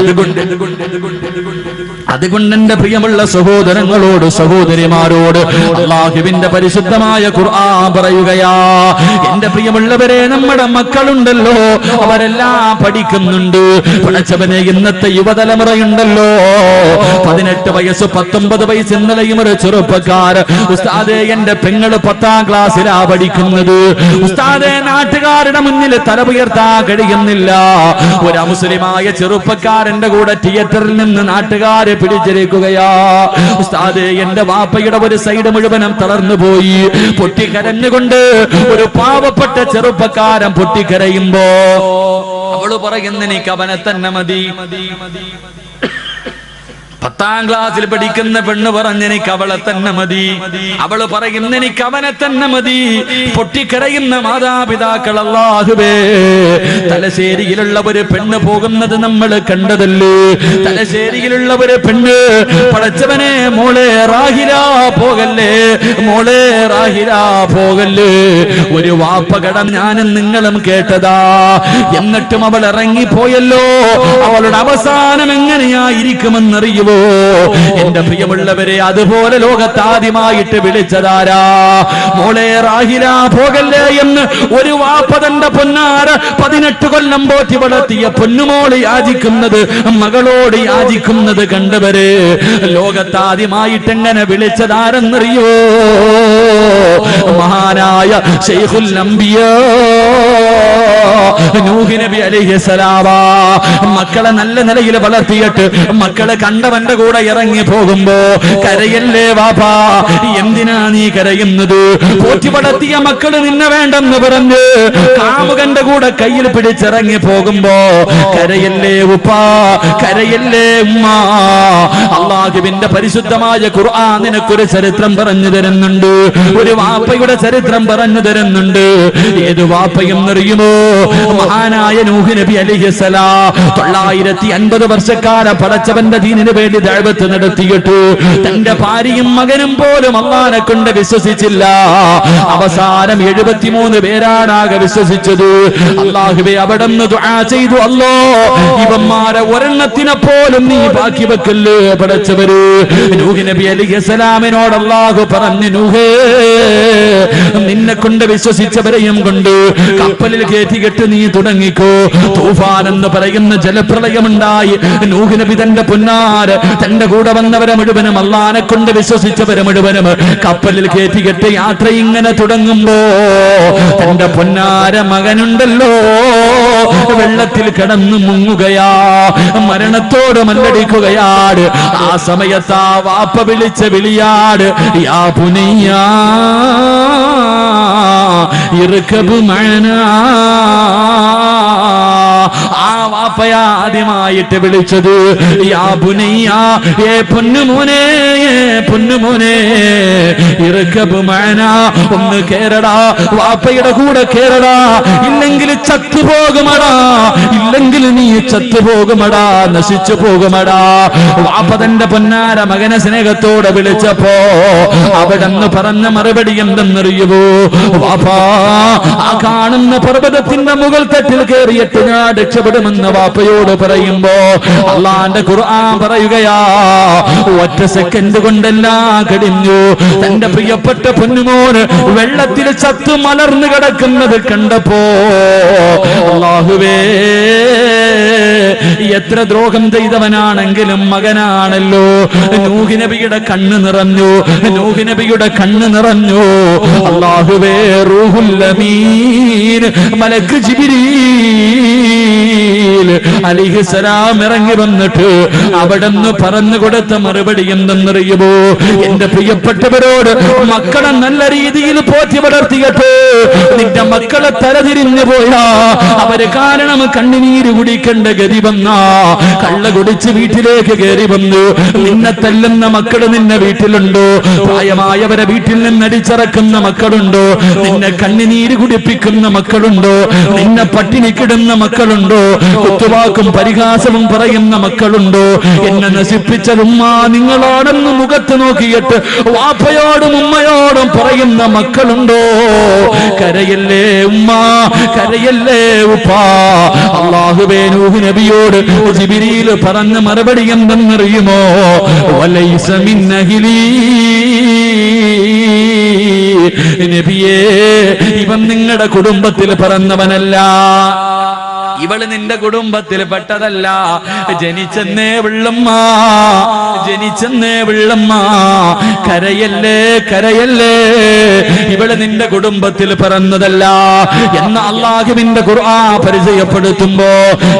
അതുകൊണ്ട് അതുകൊണ്ട്. എന്റെ പ്രിയമുള്ള സഹോദരങ്ങളോട് സഹോദരിമാരോട് അള്ളാഹുവിന്റെ പരിശുദ്ധമായ ഖുർആൻ പറയുകയാ എന്റെ പ്രിയമുള്ളവരെ നമ്മുടെ മക്കളുണ്ടല്ലോ അവരെല്ലാം പഠിക്കുന്നുണ്ട്. പഠിച്ചവനെ ഇന്നത്തെ യുവതലമുറയുണ്ടല്ലോ. പതിനെട്ട് വയസ്സ് പത്തൊമ്പത് വയസ്സ് ഇന്നലെയും ഒരു ചെറുപ്പക്കാർ ഉസ്താദെ എന്റെ പെങ്ങൾ പത്താം ക്ലാസ്സിലാ പഠിക്കുന്നത്. ഉസ്താദെ നാട്ടുകാരുടെ മുന്നിൽ തല ഉയർത്താൻ കഴിയുന്നില്ല. ഒരു മുസ്ലിമായ ചെറുപ്പക്കാരന്റെ കൂടെ തിയേറ്ററിൽ നിന്ന് നാട്ടുകാരെ പിടിച്ചിരിക്കുകയാ. ഉസ്താദെ എന്റെ വാപ്പയുടെ ഒരു സൈഡ് മുഴുവനും തളർന്നു പോയി പൊട്ടിക്കരഞ്ഞുകൊണ്ട് ഒരു പാവപ്പെട്ട ചെറുപ്പക്കാരൻ പൊട്ടിക്കരയുമ്പോ അവൾ പറയുന്ന എനിക്ക് അവനെ തന്നെ മതി. പത്താം ക്ലാസ്സിൽ പഠിക്കുന്ന പെണ്ണ് പറഞ്ഞെനിക്ക് അവളെ തന്നെ മതി. അവൾ പറയുന്ന എനിക്ക് അവനെ തന്നെ മതി. പൊട്ടിക്കരയുന്ന മാതാപിതാക്കൾ അല്ലാഹുവേ തലശ്ശേരിയിലുള്ള ഒരു പെണ്ണ് പോകുന്നത് നമ്മൾ കണ്ടതല്ലേ? തലശ്ശേരിയിലുള്ള ഒരു പെണ്ണ് പടച്ചവനെ മോളെ റാഹിരാ പോകല്ലേ? മോളെ റാഹിരാ പോകല്ലേ? ഒരു വാപ്പകടം ഞാനും നിങ്ങളും കേട്ടതാ. എന്നിട്ടും അവൾ ഇറങ്ങിപ്പോയല്ലോ. അവളുടെ അവസാനം എന്റെ പ്രിയമുള്ളവരെ അതുപോലെ ലോകത്താദ്യമായിട്ട് വിളിച്ചതാരാ? മോളെ റാഹില പോകല്ലേ എന്ന് ഒരു വാപ്പതണ്ട പൊന്നാറ് പൊന്നാര പതിനെട്ട് കൊല്ലം പോറ്റി വളർത്തിയ പൊന്നുമോൾ യാചിക്കുന്നത് മകളോട് യാചിക്കുന്നത് കണ്ടവര് ലോകത്താദ്യമായിട്ട് എങ്ങനെ വിളിച്ചതാരെന്നറിയോ? മഹാനായ ഷെയ്ഖുൽ അംബിയാ. നൂഹ് നബി അലൈഹിസ്സലാമാ മക്കളെ നല്ല നിലയിൽ വളർത്തിയിട്ട് മക്കളെ കണ്ടവന്റെ കൂടെ ഇറങ്ങി പോകുമ്പോ കരയല്ലേ വാപ്പാ എന്തിനാ നീ കരയുന്നത്? പോറ്റി വളർത്തിയ മക്കൾ നിന്നെ വേണ്ടെന്ന് പറഞ്ഞ് കാമുകന്റെ കൂടെ കയ്യിൽ പിടിച്ചിറങ്ങി പോകുമ്പോ കരയല്ലേ ഉപ്പാ കരയല്ലേ ഉമ്മ. അള്ളാഹുവിന്റെ പരിശുദ്ധമായ ഖുർആൻ നിനക്കൊരു ചരിത്രം പറഞ്ഞു തരുന്നുണ്ട്. ഒരു വാപ്പയുടെ ചരിത്രം പറഞ്ഞു തരുന്നുണ്ട്. ഏത് വാപ്പയെന്നറിയുമോ മഹാനായ നൂഹ് നബി അലിഹിസലാ തൊള്ളായിരത്തി അൻപത് വർഷക്കാലം പടച്ചവന്റെ ദീനിന് വേണ്ടി ദൈവത്ത് നടത്തിയിട്ടു. തന്റെ ഭാര്യയും മകനും പോലും അള്ളാനെ കൊണ്ട് വിശ്വസിച്ചില്ല. അവസാനം എഴുപത്തിമൂന്ന് പേരാണാകെ വിശ്വസിച്ചത്. അള്ളാഹുബെ അവിടെ ദുആ ചെയ്തു അല്ലോ ഇവന്മാരെ ഒരെണ്ണത്തിനെ പോലും നീ ബാക്കി വെക്കല്ലേ പടച്ചവര്? നൂഹ് നബി അലിഹിസലാമിനോട് അള്ളാഹു പറഞ്ഞു നൂഹേ നിന്നെ കൊണ്ട് വിശ്വസിച്ചവരെയും കൊണ്ട് കപ്പലിൽ കയറ്റി കെട്ട് നീ തുടങ്ങിക്കോ. തൂഫാൻ എന്ന് പറയുന്ന ജലപ്രളയമുണ്ടായി. നൂഹിനബി തന്റെ പൊന്നാര് തന്റെ കൂടെ വന്നവരെ മുഴുവനും അള്ളാനെ കൊണ്ട് വിശ്വസിച്ചവരെ മുഴുവനും കപ്പലിൽ കയറ്റി കെട്ട് യാത്ര ഇങ്ങനെ തുടങ്ങുമ്പോ തന്റെ പൊന്നാര മകനുണ്ടല്ലോ. വെള്ളത്തിൽ കിടന്നു മുങ്ങുകയാ. മരണത്തോട് മല്ലടിക്കുകയാട്. ആ സമയത്ത് ആ വാപ്പ വിളിച്ച വിളിയാട് യാ പുനയ്യാ. ഇറുക്കബ് മഴന ആ ആദ്യമായിട്ട് വിളിച്ചത് ഒന്ന് കേരള വാപ്പയുടെ കൂടെ കേരടാ ഇല്ലെങ്കിൽ ചത്തുപോകുമടാ ഇല്ലെങ്കിൽ നീ ചത്തുപോകുമടാ നശിച്ചു പോകുമടാ. വാപ്പ തന്റെ പൊന്നാര മകനെ സ്നേഹത്തോടെ വിളിച്ചപ്പോ അവിടെന്ന് പറഞ്ഞ മറുപടി എന്തെന്നറിയുമോ? വാപ്പാ ആ കാണുന്ന പർവതത്തിന്റെ മുകൾ തട്ടിൽ കയറിയിട്ട് ഞാൻ രക്ഷപ്പെടുമെന്ന് വാപ്പയോട് പറയുമ്പോ അള്ളാന്റെ ഖുർആൻ പറയുകയാ ഒറ്റ സെക്കൻഡ് കൊണ്ടെല്ലാം കടിഞ്ഞു. തന്റെ പ്രിയപ്പെട്ട പൊന്നുമോന് വെള്ളത്തിൽ ചത്തു മലർന്നു കിടക്കുന്നത് കണ്ടപ്പോ അള്ളാഹുവേ എത്ര ദ്രോഹം ചെയ്തവനാണെങ്കിലും മകനാണല്ലോ. നൂഹിനബിയുടെ കണ്ണ് നിറഞ്ഞു. നൂഹിനബിയുടെ കണ്ണ് നിറഞ്ഞു. അള്ളാഹുവേ മലക്ക് ജിബ്രീൽ ഇറങ്ങി വന്നിട്ട് അവിടെന്ന് പറഞ്ഞു കൊടുത്ത മറുപടി എന്തെന്നറിയുമോ? എന്റെ പ്രിയപ്പെട്ടവരോട് മക്കളെ നല്ല രീതിയിൽ പോറ്റി വളർത്തിയിട്ട് നിന്റെ മക്കളെ തലതിരിഞ്ഞു പോയാ അവർ കാരണം കണ്ണുനീര് കുടിക്കേണ്ട ഗതി വന്നാ. കള്ള കുടിച്ച് വീട്ടിലേക്ക് കയറി വന്നു. നിന്നെ തല്ലുന്ന മക്കൾ നിന്നെ വീട്ടിലുണ്ടോ? പ്രായമായവരെ വീട്ടിൽ നിന്ന് അടിച്ചിറക്കുന്ന മക്കളുണ്ടോ? നിന്നെ കണ്ണിനീര് കുടിപ്പിക്കുന്ന മക്കളുണ്ടോ? നിന്നെ പട്ടിണി പട്ടിണിക്കിടുന്ന മക്കളുണ്ടോ? കുത്തുവാക്കും പരിഹാസവും പറയുന്ന മക്കളുണ്ടോ? എന്നെ നശിപ്പിച്ചത് ഉമ്മ നിങ്ങളോടൊന്ന് മുഖത്ത് നോക്കിയിട്ട് വാപ്പയോടും ഉമ്മയോടും പറയുന്ന മക്കളുണ്ടോ? കരയല്ലേ ഉമ്മ കരയല്ലേ ഉപ്പാ. അള്ളാഹുബേ നൂഹ് നബിയോട് ജിബിരിയിൽ പറഞ്ഞ മറുപടി എന്തെന്നറിയുമോ? നബിയേ ഇവൻ നിങ്ങളുടെ കുടുംബത്തിൽ പിറന്നവനല്ല ഇവൾ നിന്റെ കുടുംബത്തിൽ പെട്ടതല്ല. ജനിച്ചെന്നേ വെള്ളമ്മ. ജനിച്ചെന്നേ വെള്ളമ്മ. കരയല്ലേ കരയല്ലേ. ഇവൾ നിന്റെ കുടുംബത്തിൽ പിറന്നതല്ല. എന്ന അള്ളാഹുവിന്റെ ഖുർആ പരിചയപ്പെടുത്തുമ്പോ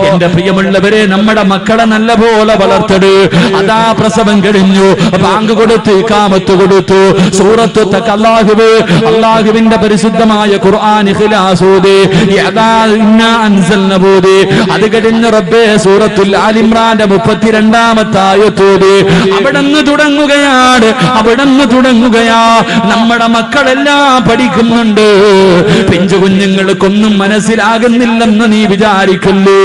എന്റെ പ്രിയമുള്ളവരെ നമ്മുടെ മക്കളെ നല്ല പോലെ വളർത്തട്. അതാ പ്രസവം കഴിഞ്ഞു. ബാങ്ക് കൊടുത്ത് കാമത്ത് കൊടുത്തു. സൂറത്ത് അള്ളാഹുവ് അള്ളാഹുവിന്റെ പരിശുദ്ധമായ ഖുർആൻ ഇഖ്ലാസൂദ് യദാ ഇന്നാ അൻസൽനഹു ആയത്തോതി അത് കഴിഞ്ഞ് റബ്ബേ സൂറത്തുൽ ആലിമ്രാന്റെ മുപ്പത്തിരണ്ടാമത്തെ ആയത്തോതി. അവിടന്ന് തുടങ്ങുകയാണ് അവിടന്ന് തുടങ്ങുകയാ. നമ്മുടെ മക്കളെല്ലാം പഠിക്കുന്നുണ്ട്. പിഞ്ചു കുഞ്ഞുങ്ങൾക്കൊന്നും മനസ്സിലാകുന്നില്ലെന്ന് നീ വിചാരിക്കുന്നു.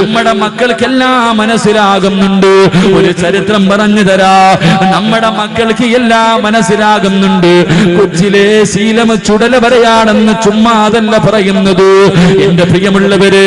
നമ്മുടെ മക്കൾക്കെല്ലാം മനസ്സിലാകുന്നുണ്ട്. ഒരു ചരിത്രം പറഞ്ഞു തരാ. നമ്മുടെ മക്കൾക്ക് എല്ലാം മനസ്സിലാകുന്നുണ്ട്. കൊച്ചിലെ ശീലം ചുടല വരെയാണെന്ന് ചുമ്മാതല്ല പറയുന്നത്. എന്റെ പ്രിയമുള്ളവരെ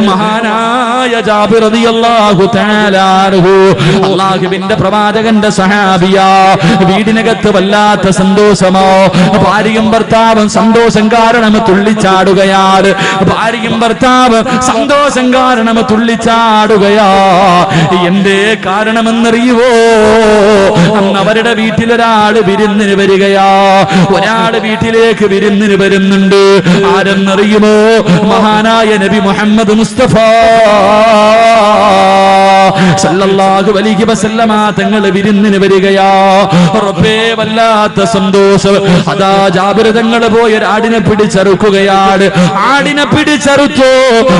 മഹാനായ ജാബിർ റളിയല്ലാഹു തആല അൻഹു. അല്ലാഹുവിന്റെ പ്രവാചകന്റെ സഹാബിയ. വീടിനകത്ത് വല്ലാത്ത സന്തോഷമോ? ഭാര്യയും ഭർത്താവും സന്തോഷം കാരണം തുള്ളിച്ചാടുകയാണ്. ഭാര്യയും ഭർത്താവ് സന്തോഷം കാരണം തുള്ളിച്ചാടുകയാ. എന്തേ കാരണമെന്നറിയുവോ? അന്ന് അവരുടെ വീട്ടിലൊരാൾ വിരുന്നിന് വരികയാ. ഒരാൾ വീട്ടിലേക്ക് വിരുന്നിന് വരുന്നുണ്ട്. ആരെന്നറിയുമോ? മഹാനായ നബി മുഹമ്മദ് മുസ്തഫ. സല്ലല്ലാഹു അലൈഹി വസല്ലമ തങ്ങൾ വിരുന്നിന് വരികയാ. റബ്ബേ വല്ലാത്ത സന്തോഷം. അതാ ജാബിർ തങ്ങൾ പോയ ആടിനെ പിടിച്ചറുക്കുകയാണ്. ആടിനെ പിടിച്ചറുത്തു.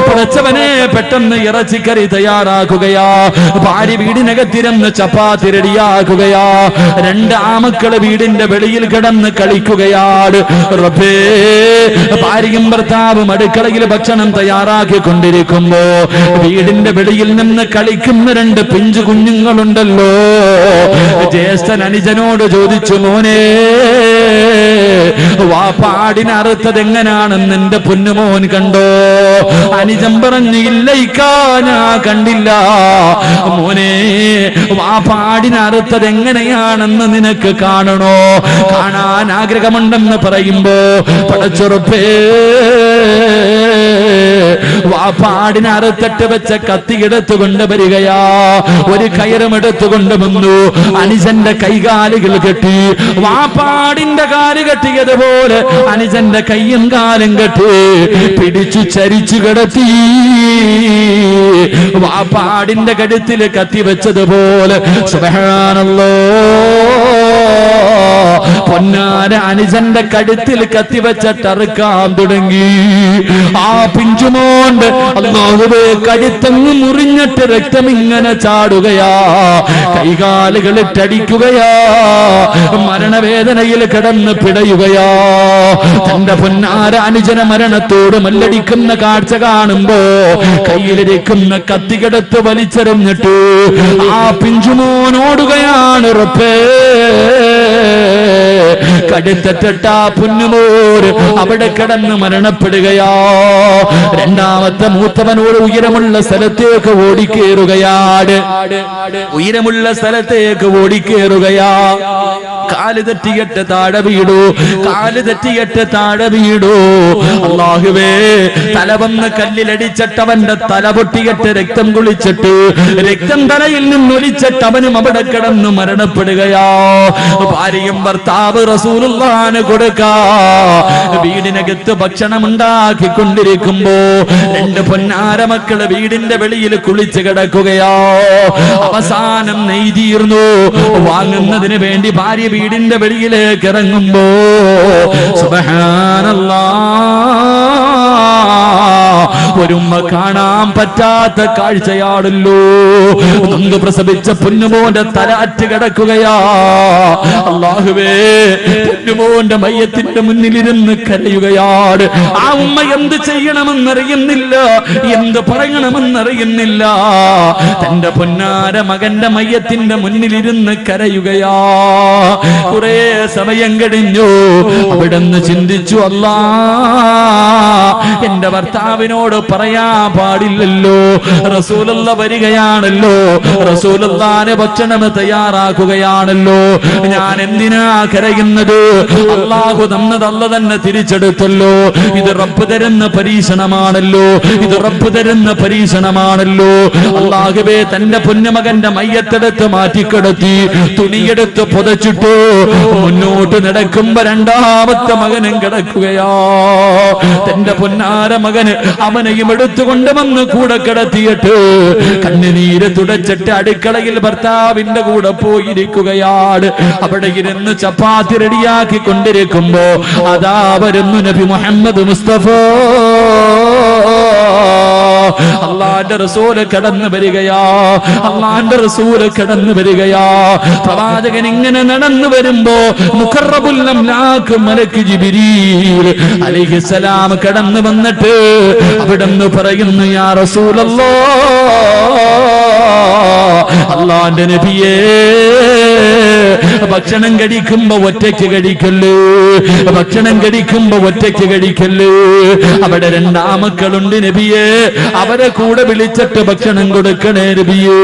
പടച്ചവനെ പെട്ടെന്ന് ഇറച്ചിക്കറി തയ്യാറാക്കുകയാ. ഭാര്യ വീടിനകത്തിരുന്ന് ചപ്പാത്തി റെഡിയാക്കുകയാ. രണ്ട് ആമക്കൾ വീടിന്റെ വെളിയിൽ കിടന്ന് കളിക്കുകയാണ്. റബ്ബേ ഭാര്യയും ഭർത്താവും അടുക്കളയിൽ ഭക്ഷണം തയ്യാറാക്കി കൊണ്ടിരിക്കുമ്പോ വീടിന്റെ വെളിയിൽ നിന്ന് കളിക്കുന്ന രണ്ട് പിഞ്ചു കുഞ്ഞുങ്ങളുണ്ടല്ലോ. ജ്യേഷ്ഠൻ അനുജനോട് ചോദിച്ചു മോനെ പാടിനറുത്തത് എങ്ങനാണെന്ന് നിന്റെ പൊന്നുമോൻ കണ്ടോ? അനുജം പറഞ്ഞു ഇല്ലയിക്കാ ഞാ കണ്ടില്ല. മോനെ വാ പാടിനറുത്തത് എങ്ങനെയാണെന്ന് നിനക്ക് കാണണോ? കാണാൻ ആഗ്രഹമുണ്ടെന്ന് പറയുമ്പോ പടച്ചുറപ്പേ വാപ്പാടിനെ അറുത്തിട്ട് വെച്ച കത്തി എടുത്തുകൊണ്ട് വരികയാ. ഒരു കയറും എടുത്തുകൊണ്ട് വന്നു. അനുജന്റെ കൈകാലുകൾ കെട്ടി. വാപ്പാടിന്റെ കാൽ കെട്ടിയതുപോലെ അനുജന്റെ കയ്യും കാലും കെട്ടി. പിടിച്ചു ചരിച്ചു കിടത്തി. വാപ്പാടിന്റെ കഴുത്തിൽ കത്തി വെച്ചതുപോലെ സുബ്ഹാനല്ലാഹ് പൊന്നാര അനുജന്റെ കഴുത്തിൽ കത്തിവെച്ചിട്ടറുക്കാൻ തുടങ്ങി. ആ പിഞ്ചുമോണ്ട് അല്ലാഹുവേ കഴുത്തങ്ങ് മുറിഞ്ഞിട്ട് രക്തം ഇങ്ങനെ ചാടുകയാ. കൈകാലുകൾ ടടിക്കുകയാ മരണവേദനയിൽ കിടന്ന് പിടയുകയാ. തന്റെ പൊന്നാരാനുജന മരണത്തോട് മല്ലടിക്കുന്ന കാഴ്ച കാണുമ്പോ കയ്യിലിരിക്കുന്ന കത്തികിടത്ത് വലിച്ചെറിഞ്ഞിട്ട് ആ പിഞ്ചുമോനോടുകയാണ് ഉറപ്പേ കടുത്തട്ട പുന്നുമോര് അവിടെ കിടന്ന് മരണപ്പെടുകയാ. രണ്ടാമത്തെ മൂത്തവനോട് ഉയരമുള്ള സ്ഥലത്തേക്ക് ഓടിക്കേറുകയാണ് ഉയരമുള്ള സ്ഥലത്തേക്ക് ഓടിക്കേറുകയാ. കാൽ തെറ്റിയിട്ട് താഴെ വീടോ. കാൽ തെറ്റിയിട്ട് താഴെ വീടോ. അള്ളാഹുവേ തല വന്ന് കല്ലിലടിച്ചിട്ടവന്റെ തല പൊട്ടിയിട്ട് രക്തം കുളിച്ചിട്ട് രക്തം തലയിൽ നിന്നൊലിച്ചിട്ട് അവനും അവിടെ കിടന്ന് മരണപ്പെടുകയാ. ഭാര്യയും ഭർത്താവ് റസൂലുള്ളാന് കൊടുക്കാ. വീടിനകത്ത് ഭക്ഷണം ഉണ്ടാക്കിക്കൊണ്ടിരിക്കുമ്പോ രണ്ട് പൊന്നാര മക്കൾ വീടിന്റെ വെളിയിൽ കുളിച്ച് കിടക്കുകയോ. അവസാനം നെയ്തീർന്നു വാങ്ങുന്നതിന് വേണ്ടി ഭാര്യ വീടിന്റെ വെളിയിലേക്ക് ഇറങ്ങുമ്പോ സുബഹാനല്ലാ. ഒരുമ്മ കാണാൻ പറ്റാത്ത കാഴ്ചയാണല്ലോ. നൊന്ത് പ്രസവിച്ച പൊന്നുമോന്റെ തല അറ്റ് കിടക്കുകയാ. അള്ളാഹുവേ പൊന്നുമോന്റെ മയ്യത്തിന്റെ മുന്നിലിരുന്ന് കരയുകയാണ്. ആ ഉമ്മ എന്ത് ചെയ്യണമെന്നറിയുന്നില്ല. എന്ത് പറയണമെന്നറിയുന്നില്ല. തന്റെ പൊന്നാര മകന്റെ മയ്യത്തിന്റെ മുന്നിലിരുന്ന് കരയുകയാ. കുറെ സമയം കഴിഞ്ഞു. അവിടുന്ന് ചിന്തിച്ചു അല്ലാ എന്റെ ഭർത്താവിനോട് പറയാ പാടില്ലല്ലോ. റസൂലല്ല വരികയാണല്ലോ. റസൂലുള്ളാന് ഭക്ഷണം തയ്യാറാക്കുകയാണല്ലോ. ഞാൻ എന്തിനാ കരയുന്നത്? അള്ളാഹു തന്നതല്ല തന്നെ തിരിച്ചെടുത്തല്ലോ. ഇത് റബ്ബ് തരുന്ന പരീക്ഷണമാണല്ലോ. ഇത് റബ്ബ് തരുന്ന പരീക്ഷണമാണല്ലോ. അള്ളാഹുവേ തന്റെ പൊന്നുമകന്റെ മയ്യത്തെടുത്ത് മാറ്റിക്കിടത്തി തുണിയെടുത്ത് പുതച്ചിട്ടു മുന്നോട്ട് നടക്കുമ്പോ രണ്ടാമത്തെ മകനും കിടക്കുകയാ. തന്റെ പൊന്നാര മകന് അവനെയും എടുത്തുകൊണ്ട് വന്ന് കൂടെ കിടത്തിയിട്ട് കണ്ണുനീര് തുടച്ചിട്ട് അടുക്കളയിൽ ഭർത്താവിന്റെ കൂടെ പോയിരിക്കുകയാണ്. അവിടെ ഇരുന്ന് ചപ്പാത്തി റെഡിയാക്കി കൊണ്ടിരിക്കുമ്പോ അതാ വരുന്നു നബി മുഹമ്മദ് മുസ്തഫ. അള്ളാന്റെ റസൂൽ കടന്നു വരികയാ. അള്ളാന്റെ റസൂൽ കടന്നു വരികയാ. പ്രവാചകൻ ഇങ്ങനെ നടന്നു വരുമ്പോ മുഖറബുല്ലം ലാക്ക് മലക്ക് ജിബിരീൽ അലിഹിസലാം കടന്നു വന്നിട്ട് അവിടെന്ന് പറയുന്നു യാ റസൂലല്ലോ അള്ളാന്റെ നബിയേ ഭക്ഷണം കഴിക്കുമ്പോ ഒറ്റയ്ക്ക് കഴിക്കല്ലേ? ഭക്ഷണം കഴിക്കുമ്പോ ഒറ്റയ്ക്ക് കഴിക്കല്ലേ? അവിടെ രണ്ടാമക്കളുണ്ട് നബിയെ അവരെ കൂടെ വിളിച്ചിട്ട് ഭക്ഷണം കൊടുക്കണേ നബിയെ.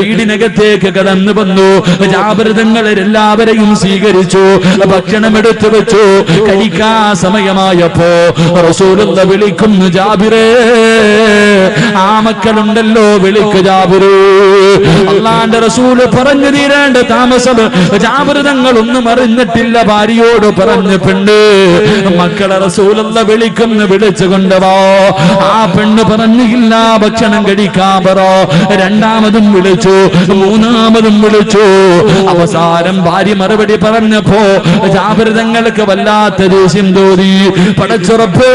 വീടിനകത്തേക്ക് കടന്നു വന്നു ജാഗ്രതങ്ങളെ എല്ലാവരെയും സ്വീകരിച്ചു ഭക്ഷണം എടുത്തു വെച്ചു. കഴിക്കാ സമയമായപ്പോ റസൂലുള്ള വിളിക്കുന്നു ജാബിറേ. ആ മക്കളുണ്ടല്ലോ വിളിക്ക് ജാബിറേ. അള്ളാന്റെ റസൂൽ പറഞ്ഞു തീരേണ്ട താമസം. ജാഗ്രതങ്ങൾ ഒന്നും അറിഞ്ഞിട്ടില്ല ഭാര്യയോട് പറഞ്ഞു പെണ്ണ് മക്കളെ റസൂലല്ല വിളിക്കുന്നു വിളിച്ചു കൊണ്ടുവാ. ആ പെണ്ണ് പറഞ്ഞു പറഞ്ഞില്ല ഭക്ഷണം കഴിക്കാൻ രണ്ടാമതും വിളിച്ചു മൂന്നാമതും വിളിച്ചു. അവസാനം ഭാര്യ മറുപടി പറഞ്ഞപ്പോ ജാഗ്രതങ്ങൾക്ക് വല്ലാത്ത ദേഷ്യം തോന്നി. പടച്ചുറപ്പ്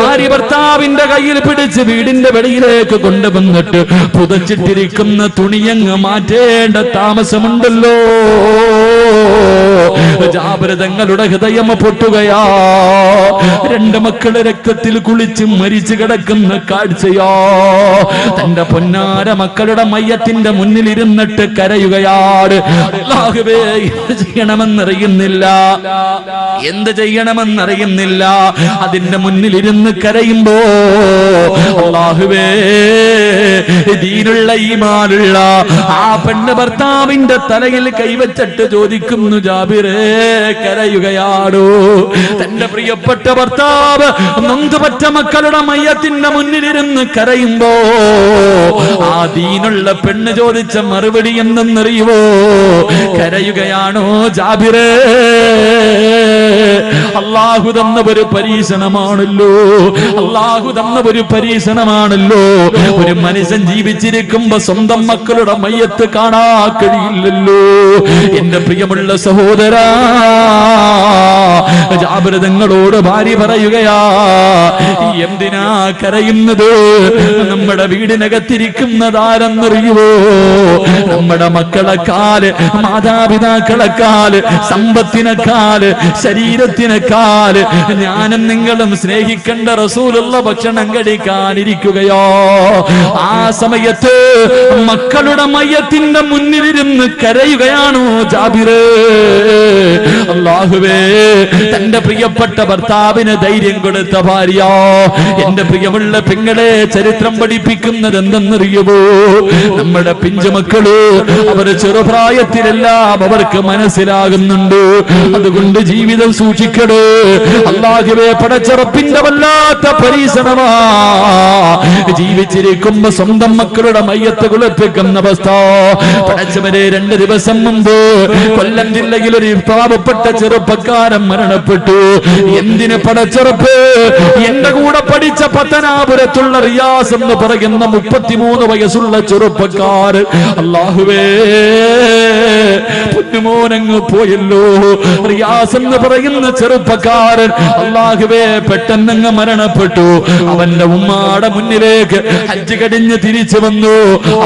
ഭാര്യ ഭർത്താവിന്റെ കയ്യിൽ പിടിച്ച് വീടിന്റെ വെളിയിലേക്ക് കൊണ്ടുവന്നിട്ട് പുതച്ചിട്ടിരിക്കുന്ന തുണിയങ്ങ് മാറ്റേണ്ട താമസമുണ്ടല്ലോ. ജാഗ്രതങ്ങളുടെ ഹൃദയം പൊട്ടുകയാ. രണ്ട് മക്കളെ രക്തത്തിൽ കുളിച്ച് മരിച്ചു കിടക്കുന്ന കാഴ്ചയോ. തന്റെ പൊന്നാര മക്കളുടെ മയ്യത്തിന്റെ മുന്നിൽ ഇരുന്നിട്ട് കരയുകയാണ്. അല്ലാഹുവേ ചെയ്യണമെന്നറിയുന്നില്ല. എന്ത് ചെയ്യണമെന്നറിയുന്നില്ല. അതിന്റെ മുന്നിൽ ഇരുന്ന് കരയുമ്പോ അല്ലാഹുവേ ദീനുള്ള ഈമാനുള്ള ആ പെണ്ണ് ഭർത്താവിന്റെ തലയിൽ കൈവച്ചിട്ട് ചോദിക്കുന്നു ജാബിറേ കരയുകയാണോ തന്റെ പ്രിയപ്പെട്ട ഭർത്താവ് നൊന്തുപറ്റ മക്കളുടെ മയ്യത്തിന്റെ മുന്നിലിരുന്ന് കരയുമ്പോ ആ ദീനുള്ള പെണ്ണ് ചോദിച്ച മറുപടി എന്തെന്നറിയുവോ? കരയുകയാണോ ജാബിറേ? അള്ളാഹു തന്ന ഒരു പരീക്ഷണമാണല്ലോ. അള്ളാഹു തന്ന ഒരു പരീക്ഷണമാണല്ലോ. ഒരു മനുഷ്യൻ ജീവിച്ചിരിക്കുമ്പോ സ്വന്തം മക്കളുടെ മയ്യത്ത് കാണാ കഴിയില്ലല്ലോ. എന്റെ പ്രിയമുള്ള സഹോദരാ ജാഗ്രതങ്ങളോട് ഭാര്യ പറയുകയാ എന്തിനാ കരയുന്നത്? നമ്മുടെ വീടിനകത്തിരിക്കുന്നതാരെന്നറിയുവോ? നമ്മുടെ മക്കളെക്കാൽ മാതാപിതാക്കളെക്കാൽ സമ്പത്തിനെക്കാൽ ശരീരത്തിനെക്കാൽ ഞാനും നിങ്ങളും സ്നേഹിക്കേണ്ട റസൂലുള്ള ഭക്ഷണം കഴിക്കാനിരിക്കുകയോ? ആ സമയത്ത് മക്കളുടെ മയ്യത്തിന്റെ മുന്നിലിരുന്ന് കരയുകയാണോ ജാബിറ്? അള്ളാഹുവേ തന്റെ പ്രിയപ്പെട്ട ഭർത്താവിന് ധൈര്യം കൊടുത്ത ഭാര്യ എന്റെ പ്രിയമുള്ള പെങ്ങളെ ചരിത്രം പഠിപ്പിക്കുന്നത് എന്തെന്നറിയുമോ നമ്മുടെ പിഞ്ചുമക്കൾ അവർ ചെറുപ്രായത്തിലെല്ലാം അവർക്ക് മനസ്സിലാകുന്നുണ്ട്. അതുകൊണ്ട് ജീവിതം സൂക്ഷിക്കടേ അള്ളാഹുവേ പടച്ചറപ്പിന്റെ വല്ലാത്ത പരീക്ഷണമാ ജീവിച്ചിരിക്കുമ്പോ സ്വന്തം മക്കളുടെ മയ്യത്ത് കുളിപ്പിക്കുന്ന അവസ്ഥ. പടച്ചവരെ രണ്ട് ദിവസം മുമ്പ് കൊല്ലം ജില്ലയിൽ ഒരു പാവപ്പെട്ട ചെറുപ്പക്കാരൻ മരണപ്പെട്ടു. എന്തിന് പടച്ചെറുപ്പ്? എന്റെ കൂടെ പഠിച്ച പത്തനാപുരത്തുള്ള റിയാസ് എന്ന് പറയുന്ന മുപ്പത്തിമൂന്ന് വയസ്സുള്ള ചെറുപ്പക്കാർ അള്ളാഹുവേ. പൊന്നുമോനങ്ങ് പോയല്ലോ. റിയാസ് എന്ന് പറയുന്ന ചെറുപ്പക്കാരൻ അള്ളാഹുവേ പെട്ടെന്നങ്ങ് മരണപ്പെട്ടു. അവന്റെ ഉമ്മാടെ മുന്നിലേക്ക് ഹജ്ജ് കടിഞ്ഞ് തിരിച്ചു വന്നു.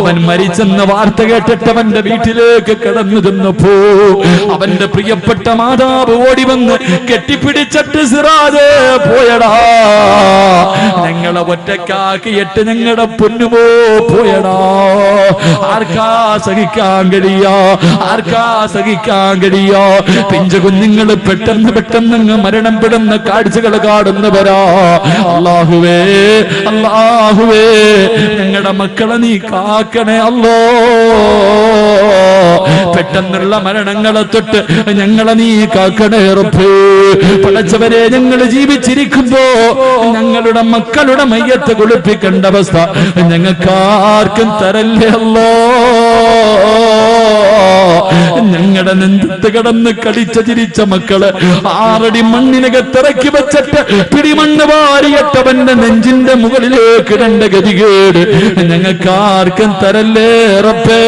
അവൻ മരിച്ചെന്ന വാർത്ത കേട്ടിട്ട് അവന്റെ വീട്ടിലേക്ക് കടന്നു ചെന്നപ്പോ അവന്റെ പ്രിയപ്പെട്ട മാതാവ് ഓടി വന്ന് കെട്ടിപ്പിടിച്ചിട്ട് സിറാതെ പോയടാ. ഞങ്ങളെ ഒറ്റക്കാക്കിയിട്ട് ഞങ്ങളുടെ പൊന്നുമോ പോയടാ? ആർക്കാ സഹിക്കാൻ കഴിയോ? ആർക്കാ സഹിക്കാൻ കഴിയോ? പിഞ്ചു കുഞ്ഞുങ്ങൾ പെട്ടെന്ന് പെട്ടെന്ന് മരണം പെടുന്ന കാഴ്ചകൾ കാണുന്നവരാ. അള്ളാഹുവേ അള്ളാഹുവേ ഞങ്ങളുടെ മക്കളെ നീ കാക്കണേ അല്ലോ. പെട്ടെന്നുള്ള മരണങ്ങളെ തൊട്ട് ഞങ്ങളെ നീ കാക്കണേ റബ്ബേ. പടച്ചവരെ ഞങ്ങൾ ജീവിച്ചിരിക്കുമ്പോ ഞങ്ങളുടെ മക്കളുടെ മയ്യത്ത് കുളിപ്പിക്കേണ്ട അവസ്ഥ. ഞങ്ങൾക്കാർക്കും തരല്ലേ അല്ലോ. ഞങ്ങളുടെ നെഞ്ചത്ത് കിടന്ന് കടിച്ച ചിരിച്ച മക്കൾ ആറടി മണ്ണിനകത്തിറക്കി വെച്ചിട്ട് പിടിമണ്ണ് വാരിയട്ടവന്റെ നെഞ്ചിന്റെ മുകളിലേക്ക് രണ്ട് ഗതികേട് ഞങ്ങൾക്ക് ആർക്കും തരല്ലേ റബ്ബേ.